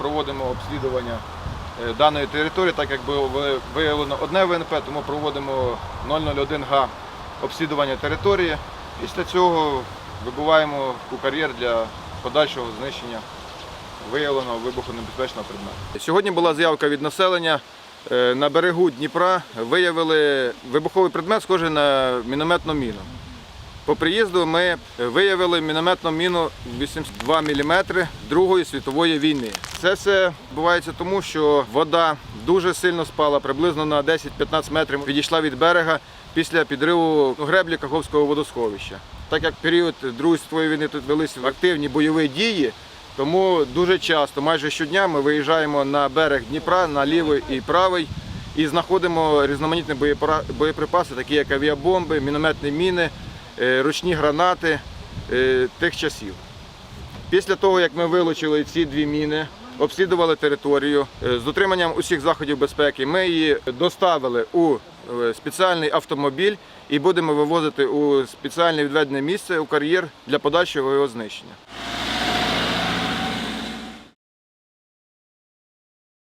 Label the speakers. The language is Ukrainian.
Speaker 1: проводимо обслідування е, даної території, так як було виявлено одне ВНП, тому проводимо 001 га обслідування території. Після цього вибуваємо у кар'єр для подальшого знищення виявленого вибухонебезпечного предмету. Сьогодні була заявка від населення. Е, На берегу Дніпра виявили вибуховий предмет, схожий на мінометну міну. По приїзду ми виявили мінометну міну 82 мм Другої світової війни. Це все відбувається тому, що вода дуже сильно спала, приблизно на 10-15 метрів відійшла від берега після підриву греблі Каховського водосховища. Так як період Другої світової війни тут велися активні бойові дії, тому дуже часто, майже щодня, ми виїжджаємо на берег Дніпра, на лівий і правий, і знаходимо різноманітні боєприпаси, такі як авіабомби, мінометні міни, ручні гранати е, тих часів. Після того, як ми вилучили ці дві міни, обслідували територію е, з дотриманням усіх заходів безпеки, ми її доставили у е, спеціальний автомобіль і будемо вивозити у спеціальне відведене місце у кар'єр для подальшого його знищення.